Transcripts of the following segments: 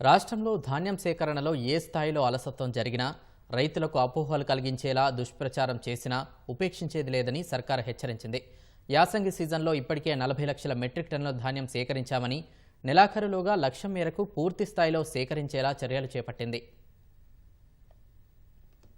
రాష్ట్రంలో ధాన్యం సేకరణలో ఏ స్థాయిలో అలసత్వం జరిగినా రైతులకు అపోహలు కలిగించేలా దుష్ప్రచారం చేసినా ఉపేక్షించేది లేదని సర్కార్ హెచ్చరించింది. యాసంగి సీజన్లో ఇప్పటికే నలభై లక్షల మెట్రిక్ టన్నుల ధాన్యం సేకరించామని నెలాఖరులోగా లక్ష్యం మేరకు పూర్తి స్థాయిలో సేకరించేలా చర్యలు చేపట్టింది.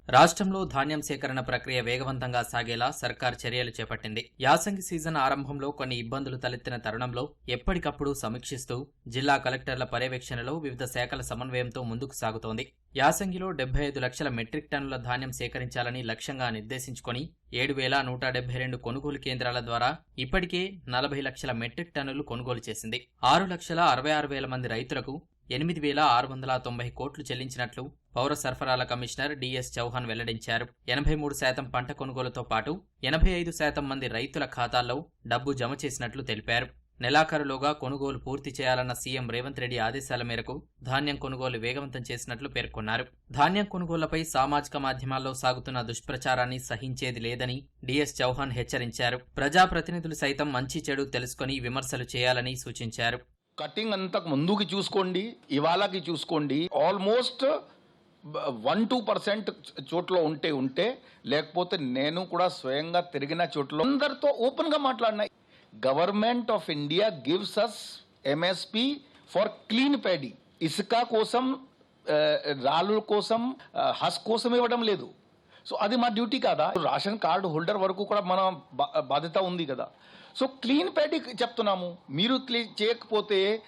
రాష్ట్రంలో ధాన్యం సేకరణ ప్రక్రియ వేగవంతంగా సాగేలా సర్కార్ చర్యలు చేపట్టింది. యాసంగి సీజన్ ఆరంభంలో కొన్ని ఇబ్బందులు తలెత్తిన తరుణంలో ఎప్పటికప్పుడు సమీక్షిస్తూ జిల్లా కలెక్టర్ల పర్యవేక్షణలో వివిధ శాఖల సమన్వయంతో ముందుకు సాగుతోంది. యాసంగిలో డెబ్బై ఐదు లక్షల మెట్రిక్ టన్నుల ధాన్యం సేకరించాలని లక్ష్యంగా నిర్దేశించుకొని ఏడు వేల నూట డెబ్బై రెండు కొనుగోలు కేంద్రాల ద్వారా ఇప్పటికే నలభై లక్షల మెట్రిక్ టన్నులు కొనుగోలు చేసింది. ఆరు లక్షల అరవై ఆరు వేల మంది రైతులకు ఎనిమిది వేల ఆరు వందల తొంభై కోట్లు చెల్లించినట్లు పౌర సరఫరాల కమిషనర్ డిఎస్ చౌహాన్ వెల్లడించారు. ఎనభై మూడు శాతం పంట కొనుగోలుతో పాటు ఎనభై ఐదు శాతం మంది రైతుల ఖాతాల్లో డబ్బు జమ చేసినట్లు తెలిపారు. నెలాఖరులోగా కొనుగోలు పూర్తి చేయాలన్న సీఎం రేవంత్ రెడ్డి ఆదేశాల మేరకు ధాన్యం కొనుగోలు వేగవంతం చేసినట్లు పేర్కొన్నారు. ధాన్యం కొనుగోళ్ళపై సామాజిక మాధ్యమాల్లో సాగుతున్న దుష్ప్రచారాన్ని సహించేది లేదని డిఎస్ చౌహాన్ హెచ్చరించారు. ప్రజాప్రతినిధులు సైతం మంచి చెడు తెలుసుకుని విమర్శలు చేయాలని సూచించారు. కటింగ్ అంతకు ముందుకి చూసుకోండి ఇవాళకి చూసుకోండి. ఆల్మోస్ట్ వన్ టూ పర్సెంట్ చోట్ల ఉంటే ఉంటే లేకపోతే నేను కూడా స్వయంగా తిరిగిన చోట్ల అందరితో ఓపెన్గా మాట్లాడినా. Government of India gives us MSP for clean paddy ఇసుక కోసం రాళ్ళు కోసం హస్ కోసం ఇవ్వడం లేదు. సో అది మా డ్యూటీ కాదా? రేషన్ కార్డు హోల్డర్ వరకు కూడా మన బా- బాధ్యత ఉంది కదా. సో క్లీన్ పెట్టి చెప్తున్నాము. మీరు క్లీన్ చేయకపోతే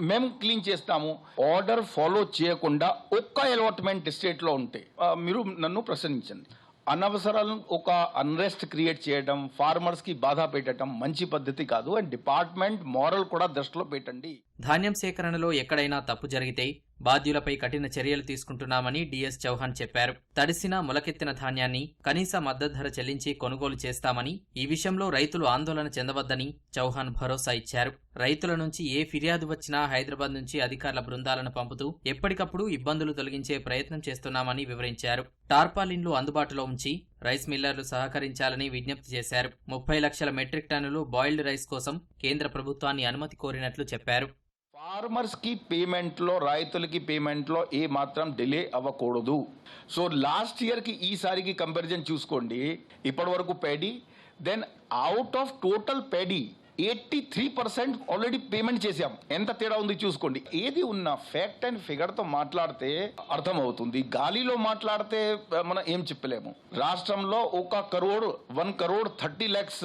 మేము క్లీన్ చేస్తాము. ఆర్డర్ ఫాలో చేయకుండా ఒక్క అలాట్మెంట్ స్టేట్లో ఉంటే మీరు నన్ను ప్రశ్నించండి. అనవసరాలు ఒక అన్రెస్ట్ క్రియేట్ చేయడం ఫార్మర్స్కి బాధ పెట్టడం మంచి పద్ధతి కాదు. అండ్ డిపార్ట్మెంట్ మోరల్ కూడా దృష్టిలో పెట్టండి. ధాన్యం సేకరణలో ఎక్కడైనా తప్పు జరిగితే బాధ్యులపై కఠిన చర్యలు తీసుకుంటున్నామని డిఎస్ చౌహాన్ చెప్పారు. తడిసిన మొలకెత్తిన ధాన్యాన్ని కనీస మద్దతు ధర చెల్లించి కొనుగోలు చేస్తామని ఈ విషయంలో రైతులు ఆందోళన చెందవద్దని చౌహాన్ భరోసా ఇచ్చారు. రైతుల నుంచి ఏ ఫిర్యాదు వచ్చినా హైదరాబాద్ నుంచి అధికారుల బృందాలను పంపుతూ ఎప్పటికప్పుడు ఇబ్బందులు తొలగించే ప్రయత్నం చేస్తున్నామని వివరించారు. టార్పాలిన్లు అందుబాటులో ఉంచి రైస్ మిల్లర్లు సహకరించాలని విజ్ఞప్తి చేశారు. ముప్పై లక్షల మెట్రిక్ టన్నులు బాయిల్డ్ రైస్ కోసం కేంద్ర ప్రభుత్వాన్ని అనుమతి కోరినట్లు చెప్పారు. ఫార్మర్స్కి పేమెంట్లో రైతులకి పేమెంట్లో ఏ మాత్రం డిలే అవ్వకూడదు. సో లాస్ట్ ఇయర్కి ఈసారికి కంపారిజన్ చూసుకోండి. ఇప్పటి వరకు paddy then out of total paddy eighty three percent already payment చేసాం ఎంత తేడా ఉంది చూసుకోండి. ఏది ఉన్న ఫ్యాక్ట్ అండ్ ఫిగర్తో మాట్లాడితే అర్థం అవుతుంది గాలిలో మాట్లాడితే మనం ఏం చెప్పలేము. రాష్ట్రంలో ఒక crore one crore thirty lakhs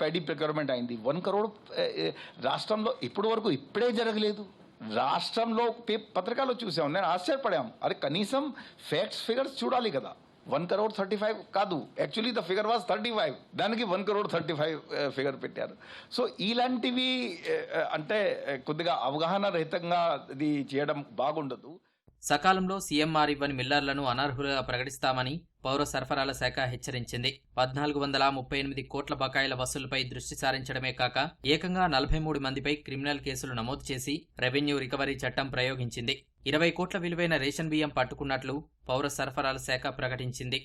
paddy procurement అయింది. వన్ కరోడ్ రాష్ట్రంలో ఇప్పటి వరకు ఇప్పుడే జరగలేదు. రాష్ట్రంలో పే- పత్రికలో చూసాం. నేను ఆశ్చర్యపడాం. అరే కనీసం ఫ్యాక్ట్స్ ఫిగర్స్ చూడాలి కదా. వన్ కరోడ్ థర్టీ ఫైవ్ కాదు. Actually the figure was thirty five. దానికి one crore thirty five uh, figure పెట్టారు. సో ఇలాంటివి uh, uh, అంటే కొద్దిగా అవగాహన రహితంగా ఇది చేయడం బాగుండదు. సకాలంలో సీఎంఆర్ ఇవ్వని మిల్లర్లను అనర్హులుగా ప్రకటిస్తామని పౌర సరఫరాల శాఖ హెచ్చరించింది. పద్నాలుగు వందల ముప్పై ఎనిమిది కోట్ల బకాయిల వసూలుపై దృష్టి సారించడమే కాక ఏకంగా నలభై మూడు మందిపై క్రిమినల్ కేసులు నమోదు చేసి రెవెన్యూ రికవరీ చట్టం ప్రయోగించింది. ఇరవై కోట్ల విలువైన రేషన్ బియ్యం పట్టుకున్నట్లు పౌర సరఫరాల శాఖ ప్రకటించింది.